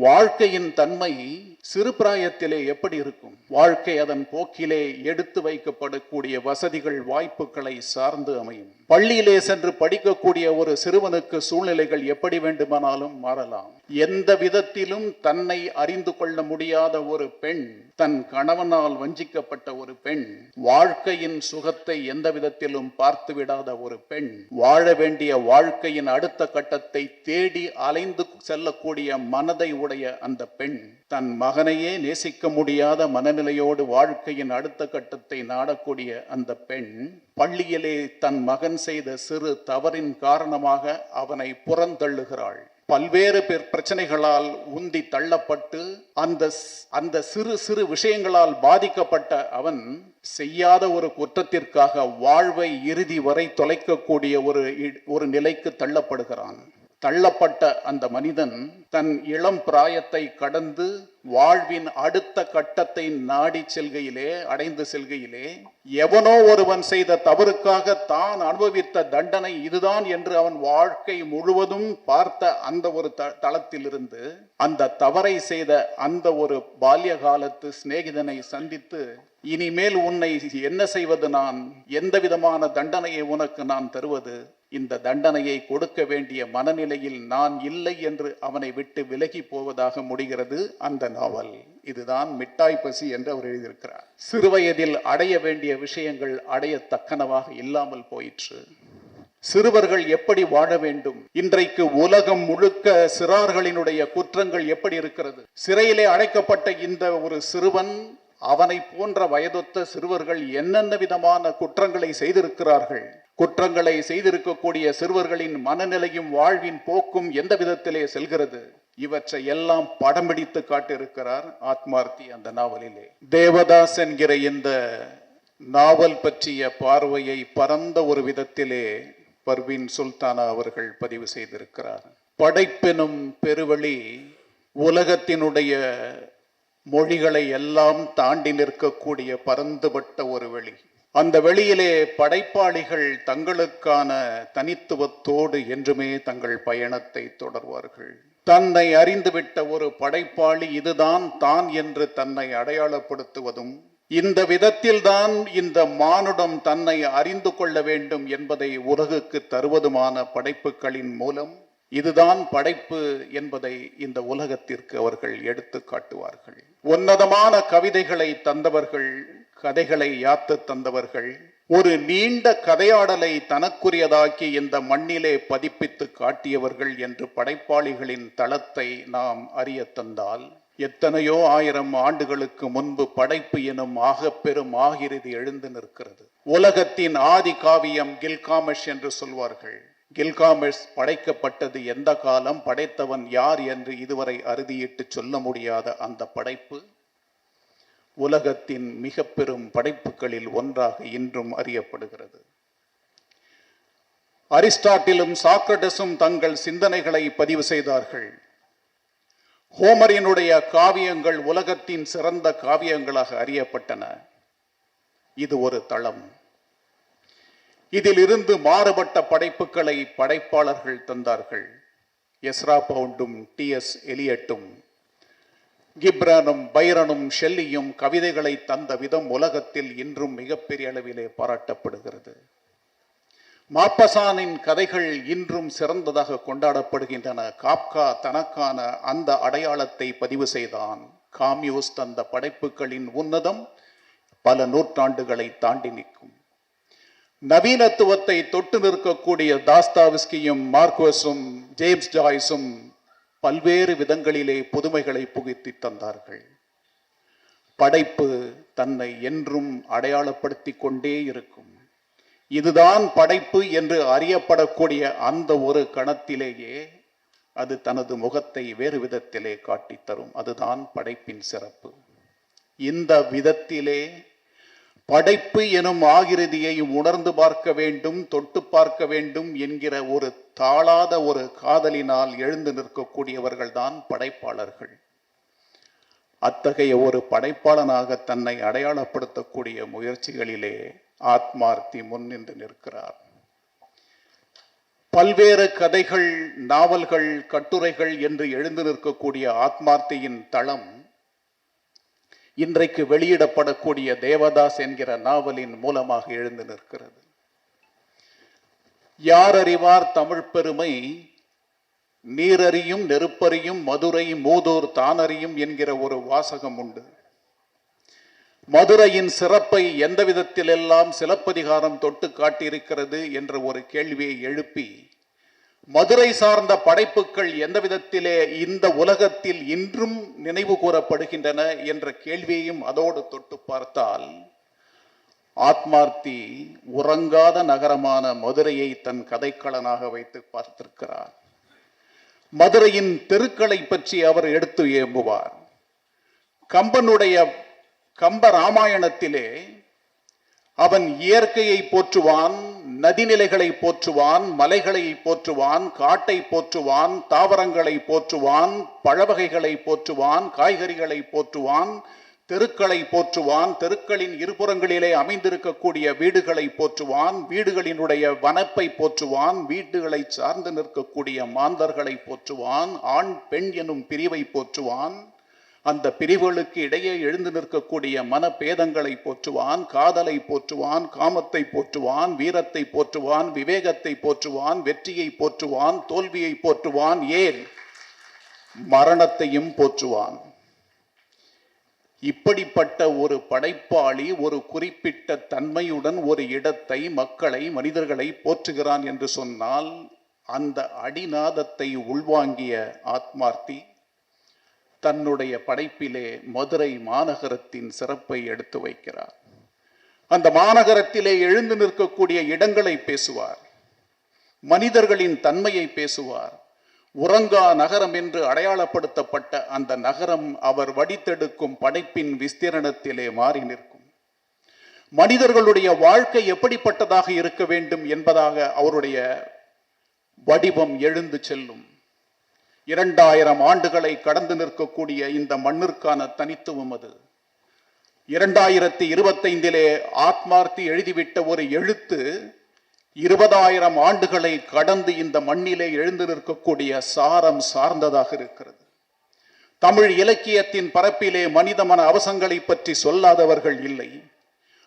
வாழ்க்கையின் தன்மை சிறு பிராயத்திலே எப்படி இருக்கும்? வாழ்க்கை அதன் போக்கிலே எடுத்து வைக்கப்படக்கூடிய வசதிகள் வாய்ப்புகளை சார்ந்து அமையும். பள்ளியிலே சென்று படிக்கக்கூடிய ஒரு சிறுவனுக்கு சூழ்நிலைகள் எப்படி வேண்டுமானாலும் மாறலாம். எந்த விதத்திலும் தன்னை அறிந்து கொள்ள முடியாத ஒரு பெண் தன் கணவனால் வஞ்சிக்கப்பட்ட ஒரு பெண் வாழ்க்கையின் சுகத்தை எந்த விதத்திலும் பார்த்து விடாத ஒரு பெண் வாழ வேண்டிய வாழ்க்கையின் அடுத்த கட்டத்தை தேடி அலைந்து செல்லக்கூடிய மனதை உடைய அந்த பெண் தன் மகனையே நேசிக்க முடியாத மனநிலையோடு வாழ்க்கையின் அடுத்த கட்டத்தை நாடக்கூடிய அந்த பெண் பள்ளியிலே தன் மகன் செய்த சிறு தவறின் காரணமாக அவனை புறந்தள்ளுகிறாள். பல்வேறு பேர் பிரச்சனைகளால் உந்தி தள்ளப்பட்டு அந்த அந்த சிறு சிறு விஷயங்களால் பாதிக்கப்பட்ட அவன் செய்யாத ஒரு குற்றத்திற்காக வாழ்வை இறுதி வரை தொலைக்கக்கூடிய ஒரு ஒரு நிலைக்கு தள்ளப்படுகிறான். தள்ளப்பட்ட அந்த மனிதன் தன் இளம் பிராயத்தை கடந்து வாழ்வின் அடுத்த கட்டத்தை நாடி செல்கையிலே அடைந்து செல்கையிலே எவனோ ஒருவன் செய்த தவறுக்காக தான் அனுபவித்த தண்டனை இதுதான் என்று அவன் வாழ்க்கை முழுவதும் பார்த்த அந்த ஒரு த தளத்திலிருந்து அந்த தவறை செய்த அந்த ஒரு பால்ய காலத்து சிநேகிதனை சந்தித்து இனிமேல் உன்னை என்ன செய்வது நான்? எந்த விதமான தண்டனையை உனக்கு நான் தருவது? இந்த தண்டனையை கொடுக்க வேண்டிய மனநிலையில் நான் இல்லை என்று அவனை விட்டு விலகி போவதாக முடிகிறது அந்த நாவல். இதுதான் மிட்டாய் பசி என்று அவர் எழுதியிருக்கிறார். சிறுவயதில் அடைய வேண்டிய விஷயங்கள் அடையத்தக்கனவாக இல்லாமல் போயிற்று. சிறுவர்கள் எப்படி வாழ வேண்டும்? இன்றைக்கு உலகம் முழுக்க சிறார்களினுடைய குற்றங்கள் எப்படி இருக்கிறது? சிறையிலே அடைக்கப்பட்ட இந்த ஒரு சிறுவன் அவனை போன்ற வயதொத்த சிறுவர்கள் என்னென்ன விதமான குற்றங்களை செய்திருக்கிறார்கள்? குற்றங்களை செய்திருக்கக்கூடிய சிறுவர்களின் மனநிலையும் வாழ்வின் போக்கும் எந்த விதத்திலே செல்கிறது? இவற்றை எல்லாம் படம் பிடித்து காட்டியிருக்கிறார் ஆத்மார்த்தி அந்த நாவலிலே. தேவதாஸ் என்கிற இந்த நாவல் பற்றிய பார்வையை பரந்த ஒரு விதத்திலே பர்வீன் சுல்தானா அவர்கள் பதிவு செய்திருக்கிறார். படைப்பெனும் பெருவழி உலகத்தினுடைய மொழிகளை எல்லாம் தாண்டி நிற்கக்கூடிய பரந்துபட்ட ஒரு வெளி. அந்த வெளியிலே படைப்பாளிகள் தங்களுக்கான தனித்துவத்தோடு என்றுமே தங்கள் பயணத்தை தொடர்வார்கள். தன்னை அறிந்துவிட்ட ஒரு படைப்பாளி இதுதான் தான் என்று தன்னை அடையாளப்படுத்துவதும் இந்த விதத்தில்தான் இந்த மானுடம் தன்னை அறிந்து கொள்ள வேண்டும் என்பதை உலகுக்கு தருவதுமான படைப்புகளின் மூலம் இதுதான் படைப்பு என்பதை இந்த உலகத்திற்கு அவர்கள் எடுத்து காட்டுவார்கள். உன்னதமான கவிதைகளை தந்தவர்கள் கதைகளை யாத்து தந்தவர்கள் ஒரு நீண்ட கதையாடலை தனக்குரியதாக்கி இந்த மண்ணிலே பதிப்பித்து காட்டியவர்கள் என்று படைப்பாளிகளின் தளத்தை நாம் அறிய தந்தால் எத்தனையோ ஆயிரம் ஆண்டுகளுக்கு முன்பு படைப்பு எனும் ஆகப்பெரும் ஆகிருதி எழுந்து நிற்கிறது. உலகத்தின் ஆதி காவியம் கில்காமஷ் என்று சொல்வார்கள். கில்காமெஷ் படைக்கப்பட்டது எந்த காலம் படைத்தவன் யார் என்று இதுவரை அறுதியிட்டு சொல்ல முடியாத அந்த படைப்பு உலகத்தின் மிக பெரும் படைப்புகளில் ஒன்றாக இன்றும் அறியப்படுகிறது. அரிஸ்டாட்டிலும் சாக்ரடஸும் தங்கள் சிந்தனைகளை பதிவு செய்தார்கள். ஹோமரினுடைய காவியங்கள் உலகத்தின் சிறந்த காவியங்களாக அறியப்பட்டன. இது ஒரு தளம். இதிலிருந்து மாறுபட்ட படைப்புகளை படைப்பாளர்கள் தந்தார்கள். எஸ்ரா பவுண்டும் டி. எஸ். எலியட்டும் கிப்ரனும் பைரனும் ஷெல்லியும் கவிதைகளை தந்த விதம் உலகத்தில் இன்றும் மிகப்பெரிய அளவிலே பாராட்டப்படுகிறது. மாப்பசானின் கதைகள் இன்றும் சிறந்ததாக கொண்டாடப்படுகின்றன. காப்கா தனக்கான அந்த அடையாளத்தை பதிவு செய்தான். காமியூஸ் தந்த படைப்புகளின் உன்னதம் பல நூற்றாண்டுகளை தாண்டி நிற்கும். நவீனத்துவத்தை தொட்டு நிற்கக்கூடிய தாஸ்தாவிஸ்கியும் மார்க்வஸும் ஜேம்ஸ் ஜாய்ஸும் பல்வேறு விதங்களிலே புதுமைகளை புகுத்தி தந்தார்கள். படைப்பு தன்னை என்றும் அடையாளப்படுத்தி கொண்டே இருக்கும். இதுதான் படைப்பு என்று அறியப்படக்கூடிய அந்த ஒரு கணத்திலேயே அது தனது முகத்தை வேறு விதத்திலே காட்டித்தரும் அதுதான் படைப்பின் சிறப்பு. இந்த விதத்திலே படைப்பு எனும் ஆகிருதியை உணர்ந்து பார்க்க வேண்டும் தொட்டு பார்க்க வேண்டும் என்கிற ஒரு தாளாத ஒரு காதலினால் எழுந்து நிற்கக்கூடியவர்கள் தான் படைப்பாளர்கள். அத்தகைய ஒரு படைப்பாளனாக தன்னை அடையாளப்படுத்தக்கூடிய முயற்சிகளிலே ஆத்மார்த்தி முன்னின்று நிற்கிறார். பல்வேறு கதைகள் நாவல்கள் கட்டுரைகள் என்று எழுந்து நிற்கக்கூடிய ஆத்மார்த்தியின் தளம் இன்றைக்கு வெளியிடப்படக்கூடிய தேவதாஸ் என்கிற நாவலின் மூலமாக எழுந்து நிற்கிறது. யார் அறிவார் தமிழ் பெருமை? நீரறியும் நெருப்பறியும் மதுரை மூதூர் தானறியும் என்கிற ஒரு வாசகம் உண்டு. மதுரையின் சிறப்பை எந்த விதத்திலெல்லாம் சிலப்பதிகாரம் தொட்டு காட்டியிருக்கிறது என்ற ஒரு கேள்வியை எழுப்பி மதுரை சார்ந்த படைப்புகள் எந்த விதத்திலே இந்த உலகத்தில் இன்றும் நினைவு கூறப்படுகின்றன என்ற கேள்வியையும் அதோடு தொட்டு பார்த்தால் ஆத்மார்த்தி உறங்காத நகரமான மதுரையை தன் கதைக்களனாக வைத்து பார்த்திருக்கிறார். மதுரையின் தெருக்களை பற்றி அவர் எடுத்து ஏம்புவார். கம்பனுடைய கம்ப ராமாயணத்திலே அவன் இயற்கையை போற்றுவான் நதிநிலைகளை போற்றுவான் மலைகளை போற்றுவான் காட்டை போற்றுவான் தாவரங்களை போற்றுவான் பழவகைகளை போற்றுவான் காய்கறிகளை போற்றுவான் தெருக்களை போற்றுவான் தெருக்களின் இருபுறங்களிலே அமைந்திருக்கக்கூடிய வீடுகளை போற்றுவான் வீடுகளினுடைய வனப்பை போற்றுவான் வீடுகளை சார்ந்து நிற்கக்கூடிய மாந்தர்களை போற்றுவான் ஆண் பெண் எனும் பிரிவை போற்றுவான். அந்த பிரிவுகளுக்கு இடையே எழுந்து நிற்கக்கூடிய மனபேதங்களை போற்றுவான் காதலை போற்றுவான் காமத்தை போற்றுவான் வீரத்தை போற்றுவான் விவேகத்தை போற்றுவான் வெற்றியை போற்றுவான் தோல்வியை போற்றுவான் ஏன்? மரணத்தையும் போற்றுவான். இப்படிப்பட்ட ஒரு படைப்பாளி ஒரு குறிப்பிட்ட தன்மையுடன் ஒரு இடத்தை மக்களை மனிதர்களை போற்றுகிறான் என்று சொன்னால் அந்த அடிநாதத்தை உள்வாங்கிய ஆத்மார்த்தி தன்னுடைய படைப்பிலே மதுரை மாநகரத்தின் சிறப்பை எடுத்து வைக்கிறார். அந்த மாநகரத்திலே எழுந்து நிற்கக்கூடிய இடங்களை பேசுவார். மனிதர்களின் தன்மையை பேசுவார். உறங்கா நகரம் என்று அடையாளப்படுத்தப்பட்ட அந்த நகரம் அவர் வடித்தெடுக்கும் படைப்பின் விஸ்தீரணத்திலே மாறி நிற்கும். மனிதர்களுடைய வாழ்க்கை எப்படிப்பட்டதாக இருக்க வேண்டும் என்பதாக அவருடைய வடிவம் எழுந்து செல்லும். இரண்டாயிரம் ஆண்டுகளை கடந்து நிற்கக்கூடிய இந்த மண்ணிற்கான தனித்துவம் அது. இரண்டாயிரத்தி இருபத்தைந்திலே ஆத்மார்த்தி எழுதிவிட்ட ஒரு எழுத்து இருபதாயிரம் ஆண்டுகளை கடந்து இந்த மண்ணிலே எழுந்து நிற்கக்கூடிய சாரம் சார்ந்ததாக இருக்கிறது. தமிழ் இலக்கியத்தின் பரப்பிலே மனித மன அவசங்களை பற்றி சொல்லாதவர்கள் இல்லை.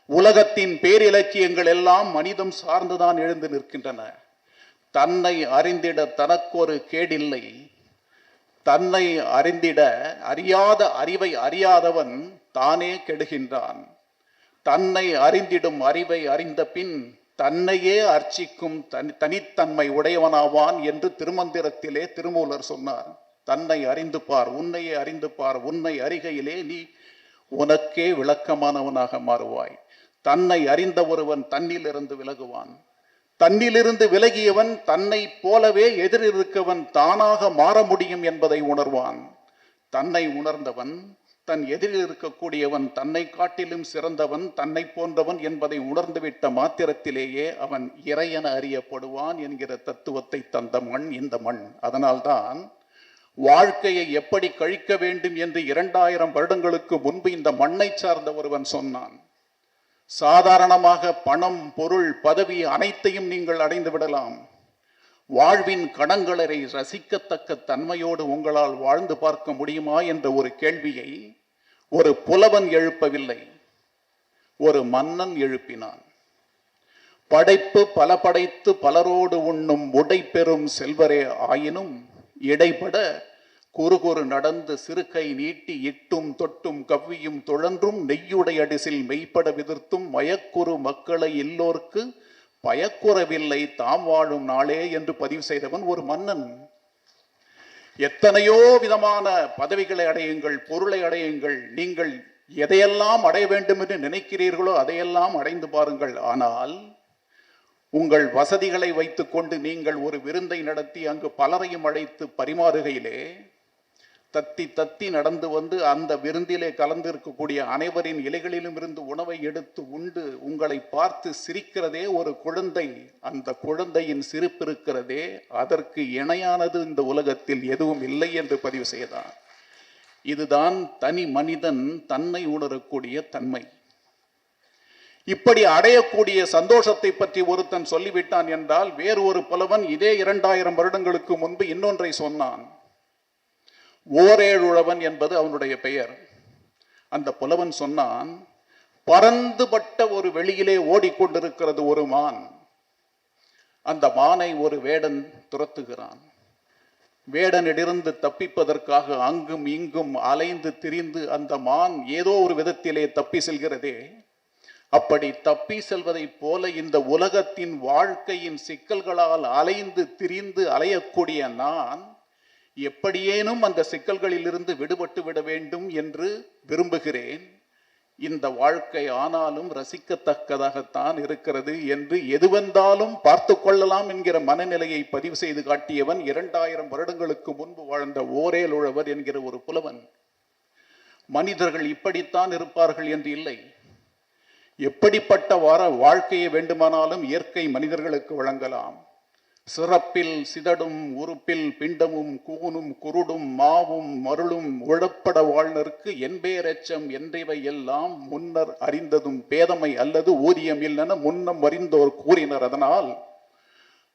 உலகத்தின் பேரிலக்கியங்கள் எல்லாம் மனிதம் சார்ந்துதான் எழுந்து நிற்கின்றன. தன்னை அறிந்திட தனக்கொரு கேடில்லை. தன்னை அறிந்திட அறியாத அறிவை அறியாதவன் தானே கெடுகின்றான். தன்னை அறிந்திடும் அறிவை அறிந்த பின் தன்னையே அர்ச்சிக்கும் தனி தனித்தன்மை உடையவனாவான் என்று திருமந்திரத்திலே திருமூலர் சொன்னார். தன்னை அறிந்து பார் உன்னையே அறிந்து பார் உன்னை அறிகையிலே நீ உனக்கே விளக்கமானவனாக மாறுவாய். தன்னை அறிந்த ஒருவன் தன்னிலிருந்து விலகுவான். தன்னிலிருந்து விலகியவன் தன்னை போலவே எதிரிருக்கவன் தானாக மாற முடியும் என்பதை உணர்வான். தன்னை உணர்ந்தவன் தன் எதிரில் இருக்கக்கூடியவன் தன்னை காட்டிலும் சிறந்தவன் தன்னை போன்றவன் என்பதை உணர்ந்துவிட்ட மாத்திரத்திலேயே அவன் இறையென அறியப்படுவான் என்கிற தத்துவத்தை தந்த மண் இந்த மண். அதனால்தான் வாழ்க்கையை எப்படி கழிக்க வேண்டும் என்று இரண்டாயிரம் வருடங்களுக்கு முன்பு இந்த மண்ணை சார்ந்த ஒருவன் சொன்னான். சாதாரணமாக பணம் பொருள் பதவி அனைத்தையும் நீங்கள் அடைந்து விடலாம். வாழ்வின் கடங்களரை ரசிக்கத்தக்க தன்மையோடு உங்களால் வாழ்ந்து பார்க்க முடியுமா என்ற ஒரு கேள்வியை ஒரு புலவன் எழுப்பவில்லை. ஒரு மன்னன் எழுப்பினான். படைப்பு பல படைத்து பலரோடு உண்ணும் உடை பெறும் செல்வரே ஆயினும் இடைப்பட குறுகுறு நடந்து சிறுகை நீட்டி இட்டும் தொட்டும் கவ்வியும் துழன்றும் நெய்யுடை அடிசில் மெய்ப்பட விதிர்த்தும் மயக்குறு மக்களை எல்லோர்க்கு பயக்குறவில்லை தாம் வாழும் நாளே என்று பதிவு செய்தவன் ஒரு மன்னன். எத்தனையோ விதமான பதவிகளை அடையுங்கள் பொருளை அடையுங்கள் நீங்கள் எதையெல்லாம் அடைய வேண்டும் என்று நினைக்கிறீர்களோ அதையெல்லாம் அடைந்து பாருங்கள். ஆனால் உங்கள் வசதிகளை வைத்துக்கொண்டு நீங்கள் ஒரு விருந்தை நடத்தி அங்கு பலரையும் அழைத்து பரிமாறுகையிலே தத்தி தத்தி நடந்து வந்து அந்த விருந்திலே கலந்து இருக்கக்கூடிய அனைவரின் இலைகளிலும் இருந்து உணவை எடுத்து உண்டு உங்களை பார்த்து சிரிக்கிறதே ஒரு குழந்தை. அந்த குழந்தையின் சிரிப்பு இருக்கிறதே அதற்கு இணையானது இந்த உலகத்தில் எதுவும் இல்லை என்று பதிவு செய்தார் இதுதான் தனி மனிதன் தன்னை உணரக்கூடிய தன்மை. இப்படி அடையக்கூடிய சந்தோஷத்தை பற்றி ஒருத்தன் சொல்லிவிட்டான் என்றால் வேறு ஒரு புலவன் இதே இரண்டாயிரம் வருடங்களுக்கு முன்பு இன்னொன்றை சொன்னான். ஓரேழுழவன் என்பது அவனுடைய பெயர். அந்த புலவன் சொன்னான் பறந்துபட்ட ஒரு வெளியிலே ஓடிக்கொண்டிருக்கிறது ஒரு மான். அந்த மானை ஒரு வேடன் துரத்துகிறான். வேடனிடிருந்து தப்பிப்பதற்காக அங்கும் இங்கும் அலைந்து திரிந்து அந்த மான் ஏதோ ஒரு விதத்திலே தப்பி செல்கிறதே. அப்படி தப்பி செல்வதைப் போல இந்த உலகத்தின் வாழ்க்கையின் சிக்கல்களால் அலைந்து திரிந்து அலையக்கூடிய நான் எப்படியேனும் அந்த சிக்கல்களிலிருந்து விடுபட்டு விட வேண்டும் என்று விரும்புகிறேன். இந்த வாழ்க்கை ஆனாலும் ரசிக்கத்தக்கதாகத்தான் இருக்கிறது என்று எது வந்தாலும் பார்த்து கொள்ளலாம் என்கிற மனநிலையை பதிவு செய்து காட்டியவன் இரண்டாயிரம் வருடங்களுக்கு முன்பு வாழ்ந்த ஓரேலுழவர் என்கிற ஒரு புலவன். மனிதர்கள் இப்படித்தான் இருப்பார்கள் என்று இல்லை. எப்படிப்பட்ட வார வாழ்க்கையை வேண்டுமானாலும் இயற்கை மனிதர்களுக்கு வழங்கலாம். சிறப்பில் சிதடும் உறுப்பில் பிண்டமும் கூனும் குருடும் மாவும் மருளும் உழப்பட வாழ்நருக்கு என்பேரச்சம் என்றிவை எல்லாம் முன்னர் அறிந்ததும் பேதமை அல்லது ஊதியம் இல்லென முன்னம் அறிந்தோர் கூறினர். அதனால்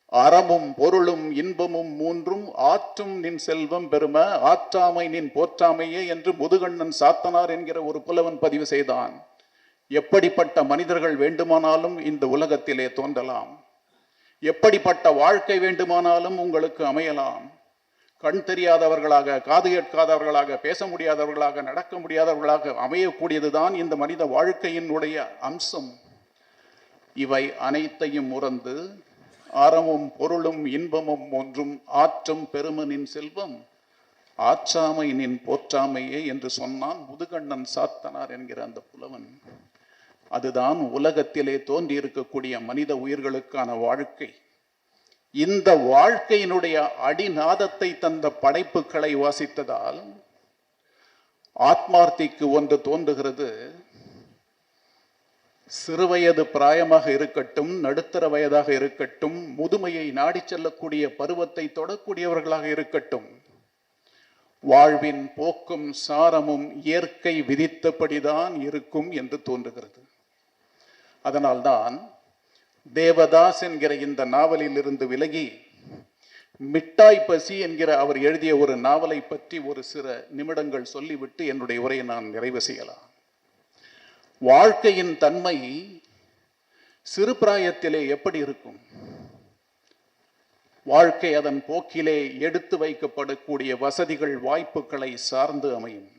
அறமும் பொருளும் இன்பமும் மூன்றும் ஆற்றும் நின் செல்வம் பெரும ஆற்றாமை நின் போற்றாமையே என்று முதுகண்ணன் சாத்தனார் என்கிற ஒரு புலவன் பதிவு செய்தான். எப்படிப்பட்ட மனிதர்கள் வேண்டுமானாலும் இந்த உலகத்திலே தோன்றலாம். எப்படிப்பட்ட வாழ்க்கை வேண்டுமானாலும் உங்களுக்கு அமையலாம். கண் தெரியாதவர்களாக காது கேட்காதவர்களாக பேச முடியாதவர்களாக நடக்க முடியாதவர்களாக அமையக்கூடியதுதான் இந்த மனித வாழ்க்கையினுடைய அம்சம். இவை அனைத்தையும் உறந்து அறமும் பொருளும் இன்பமும் ஒன்றும் ஆற்றும் பெருமனின் செல்வம் ஆற்றாமையினின் போற்றாமையே என்று சொன்னான் முதுகண்ணன் சாத்தனார் என்கிற அந்த புலவன். அதுதான் உலகத்திலே தோன்றி இருக்கக்கூடிய மனித உயிர்களுக்கான வாழ்க்கை. இந்த வாழ்க்கையினுடைய அடிநாதத்தை தந்த படைப்புகளை வாசித்ததால் ஆத்மார்த்திக்கு ஒன்று தோன்றுகிறது. சிறுவயது பிராயமாக இருக்கட்டும் நடுத்தர வயதாக இருக்கட்டும் முதுமையை நாடி செல்லக்கூடிய பருவத்தை தொடக்கூடியவர்களாக இருக்கட்டும் வாழ்வின் போக்கும் சாரமும் இயற்கை விதித்தபடிதான் இருக்கும் என்று தோன்றுகிறது. அதனால்தான் தேவதாஸ் என்கிற இந்த நாவலில் இருந்து விலகி மிட்டாய் பசி என்கிற அவர் எழுதிய ஒரு நாவலை பற்றி ஒரு சில நிமிடங்கள் சொல்லிவிட்டு என்னுடைய உரையை நான் நிறைவு செய்யலாம். வாழ்க்கையின் தன்மை சிறு பிராயத்திலே எப்படி இருக்கும்? வாழ்க்கை அதன் போக்கிலே எடுத்து வைக்கப்படக்கூடிய வசதிகள் வாய்ப்புகளை சார்ந்து அமையும்.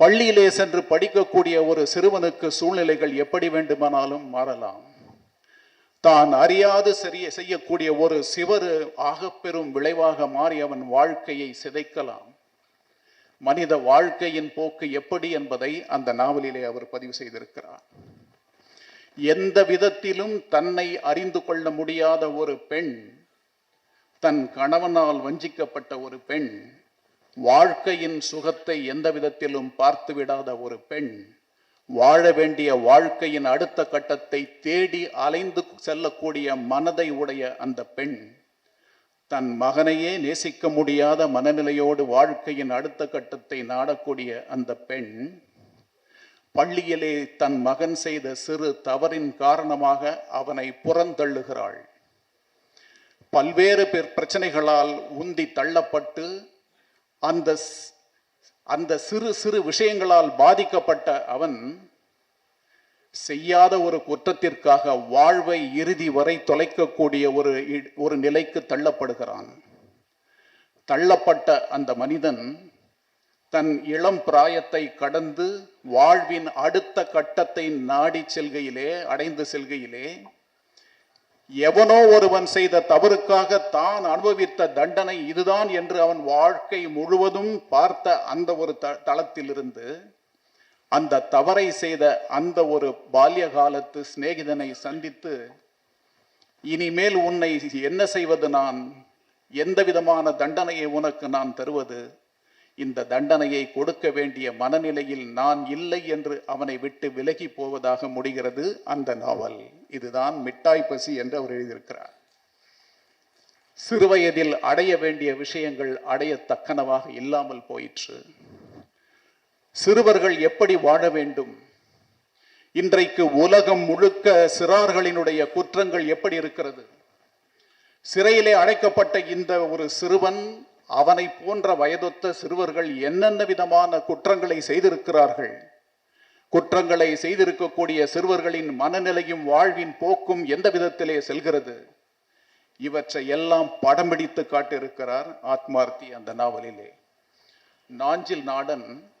பள்ளியிலே சென்று படிக்கக்கூடிய ஒரு சிறுவனுக்கு சூழ்நிலைகள் எப்படி வேண்டுமானாலும் மாறலாம். தான் அறியாது சரிய செய்யக்கூடிய ஒரு சிவரு ஆகப்பெரும் விளைவாக மாறி அவன் வாழ்க்கையை சிதைக்கலாம். மனித வாழ்க்கையின் போக்கு எப்படி என்பதை அந்த நாவலிலே அவர் பதிவு செய்திருக்கிறார். எந்த விதத்திலும் தன்னை அறிந்து கொள்ள முடியாத ஒரு பெண் தன் கணவனால் வஞ்சிக்கப்பட்ட ஒரு பெண் வாழ்க்கையின் சுகத்தை எந்த விதத்திலும் பார்த்து விடாத ஒரு பெண் வாழ வேண்டிய வாழ்க்கையின் அடுத்த கட்டத்தை தேடி அலைந்து செல்லக்கூடிய மனதை உடைய அந்த பெண் தன் மகனையே நேசிக்க முடியாத மனநிலையோடு வாழ்க்கையின் அடுத்த கட்டத்தை நாடக்கூடிய அந்த பெண் பள்ளியிலே தன் மகன் செய்த சிறு தவறின் காரணமாக அவனை புறந்தள்ளுகிறாள். பல்வேறு பேர் பிரச்சனைகளால் உந்தி தள்ளப்பட்டு அந்த அந்த சிறு சிறு விஷயங்களால் பாதிக்கப்பட்ட அவன் செய்யாத ஒரு குற்றத்திற்காக வாழ்வை இறுதி வரை தொலைக்கக்கூடிய ஒரு ஒரு நிலைக்கு தள்ளப்படுகிறான். தள்ளப்பட்ட அந்த மனிதன் தன் இளம் பிராயத்தை கடந்து வாழ்வின் அடுத்த கட்டத்தை நாடி செல்கையிலே அடைந்து செல்கையிலே எவனோ ஒருவன் செய்த தவறுக்காக தான் அனுபவித்த தண்டனை இதுதான் என்று அவன் வாழ்க்கை முழுவதும் பார்த்த அந்த ஒரு த தளத்திலிருந்து அந்த தவறை செய்த அந்த ஒரு பால்ய காலத்து சிநேகிதனை சந்தித்து இனிமேல் உன்னை என்ன செய்வது நான்? எந்த விதமான தண்டனையை உனக்கு நான் தருவது? இந்த தண்டனையை கொடுக்க வேண்டிய மனநிலையில் நான் இல்லை என்று அவனை விட்டு விலகி போவதாக முடிகிறது அந்த நாவல். இதுதான் மிட்டாய் பசி என்று அவர் எழுதியிருக்கிறார். சிறுவயதில் அடைய வேண்டிய விஷயங்கள் அடையத்தக்கனவாக இல்லாமல் போயிற்று. சிறுவர்கள் எப்படி வாழ வேண்டும்? இன்றைக்கு உலகம் முழுக்க சிறார்களினுடைய குற்றங்கள் எப்படி இருக்கிறது? சிறையிலே அடைக்கப்பட்ட இந்த ஒரு சிறுவன் அவனை போன்ற வயதொத்த சிறுவர்கள் என்னென்ன விதமான குற்றங்களை செய்திருக்கிறார்கள்? குற்றங்களை செய்திருக்கக்கூடிய சிறுவர்களின் மனநிலையும் வாழ்வின் போக்கும் எந்த விதத்திலே செல்கிறது? இவற்றை எல்லாம் படம் பிடித்து காட்டியிருக்கிறார் ஆத்மார்த்தி அந்த நாவலிலே. நாஞ்சில் நாடன்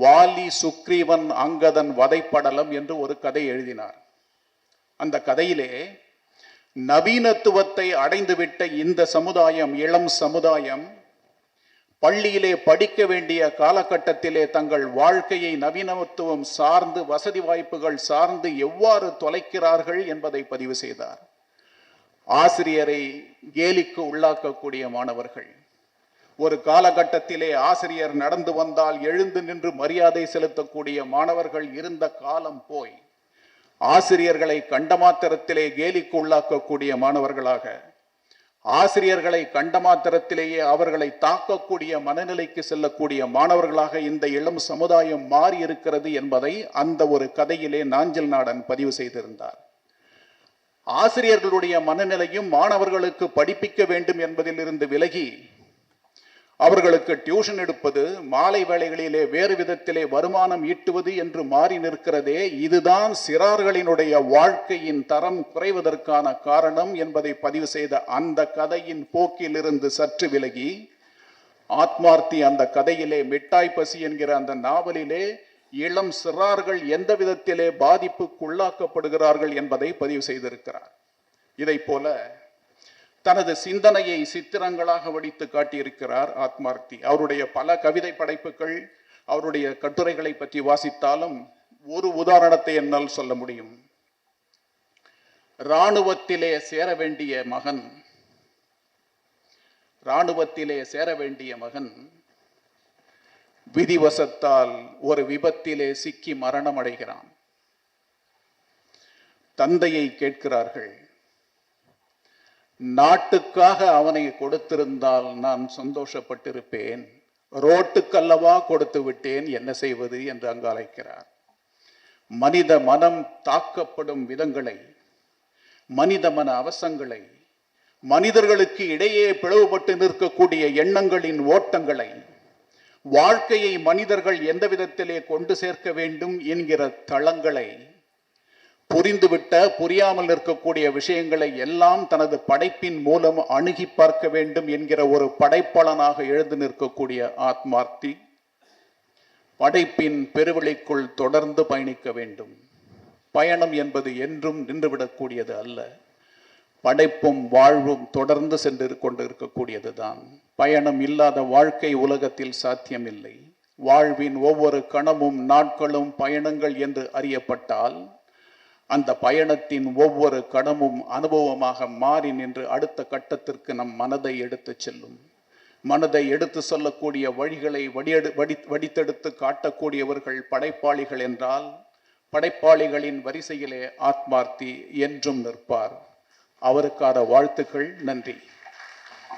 வாலி சுக்ரீவன் அங்கதன் வதைப்படலம் என்று ஒரு கதை எழுதினார். அந்த கதையிலே நவீனத்துவத்தை அடைந்துவிட்ட இந்த சமுதாயம் இளம் சமுதாயம் பள்ளியிலே படிக்க வேண்டிய காலகட்டத்திலே தங்கள் வாழ்க்கையை நவீனத்துவம் சார்ந்து வசதி வாய்ப்புகள் சார்ந்து எவ்வாறு தொலைக்கிறார்கள் என்பதை பதிவு செய்தார். ஆசிரியரை கேலிக்கு உள்ளாக்கக்கூடிய மாணவர்கள். ஒரு காலகட்டத்திலே ஆசிரியர் நடந்து வந்தால் எழுந்து நின்று மரியாதை செலுத்தக்கூடிய மாணவர்கள் இருந்த காலம் போய் ஆசிரியர்களை கண்டமாத்திரத்திலே கேலிக்கு உள்ளாக்கக்கூடிய மாணவர்களாக ஆசிரியர்களை கண்டமாத்திரத்திலேயே அவர்களை தாக்கக்கூடிய மனநிலைக்கு செல்லக்கூடிய மாணவர்களாக இந்த இளம் சமுதாயம் மாறி இருக்கிறது என்பதை அந்த ஒரு கதையிலே நாஞ்சில் நாடன் பதிவு செய்திருந்தார். ஆசிரியர்களுடைய மனநிலையும் மாணவர்களுக்கு படிப்பிக்க வேண்டும் என்பதிலிருந்து விலகி அவர்களுக்கு டியூஷன் எடுப்பது மாலை வேளைகளிலே வேறு விதத்திலே வருமானம் ஈட்டுவது என்று மாறி நிற்கிறதே இதுதான் சிறார்களினுடைய வாழ்க்கையின் தரம் குறைவதற்கான காரணம் என்பதை பதிவு செய்த அந்த கதையின் போக்கிலிருந்து சற்று விலகி ஆத்மார்த்தி அந்த கதையிலே மிட்டாய் பசி என்கிற அந்த நாவலிலே இளம் சிறார்கள் எந்த விதத்திலே பாதிப்புக்குள்ளாக்கப்படுகிறார்கள் என்பதை பதிவு செய்திருக்கிறார். இதை போல தனது சிந்தனையை சித்திரங்களாக வடித்து காட்டியிருக்கிறார் ஆத்மார்த்தி. அவருடைய பல கவிதை படைப்புகள் அவருடைய கட்டுரைகளை பற்றி வாசித்தாலும் ஒரு உதாரணத்தை என்னால் சொல்ல முடியும். இராணுவத்திலே சேர வேண்டிய மகன் இராணுவத்திலே சேர வேண்டிய மகன் விதிவசத்தால் ஒரு விபத்திலே சிக்கி மரணம் அடைகிறான் தந்தையை கேட்கிறார்கள் நாட்டுக்காக அவனை கொடுத்திருந்தால் நான் சந்தோஷப்பட்டிருப்பேன். ரோட்டுக்கல்லவா கொடுத்து விட்டேன் என்ன செய்வது என்று அங்கு அழைக்கிறார். மனித மனம் தாக்கப்படும் விதங்களை மனித மன அவசங்களை மனிதர்களுக்கு இடையே பிளவுபட்டு நிற்கக்கூடிய எண்ணங்களின் ஓட்டங்களை வாழ்க்கையை மனிதர்கள் எந்த விதத்திலே கொண்டு சேர்க்க வேண்டும் என்கிற தளங்களை புரிந்துவிட்ட புரியாமல் இருக்கக்கூடிய விஷயங்களை எல்லாம் தனது படைப்பின் மூலம் அணுகி பார்க்க வேண்டும் என்கிற ஒரு படைப்பாளனாக எழுந்து நிற்கக்கூடிய ஆத்மார்த்தி படைப்பின் பெருவெளிக்குள் தொடர்ந்து பயணிக்க வேண்டும். பயணம் என்பது என்றும் நின்றுவிடக்கூடியது அல்ல. படைப்பும் வாழ்வும் தொடர்ந்து சென்று கொண்டு இருக்கக்கூடியதுதான் பயணம் இல்லாத வாழ்க்கை உலகத்தில் சாத்தியமில்லை. வாழ்வின் ஒவ்வொரு கணமும் நாட்களும் பயணங்கள் என்று அறியப்பட்டால் அந்த பயணத்தின் ஒவ்வொரு கணமும் அனுபவமாக மாறி நின்று அடுத்த கட்டத்திற்கு நம் மனதை எடுத்து செல்லும். மனதை எடுத்து சொல்லக்கூடிய வழிகளை வடியெடு வடி வடித்தெடுத்து காட்டக்கூடியவர்கள் படைப்பாளிகள் என்றால் படைப்பாளிகளின் வரிசையிலே ஆத்மார்த்தி என்றும் நிற்பார். அவருக்கான வாழ்த்துக்கள் நன்றி.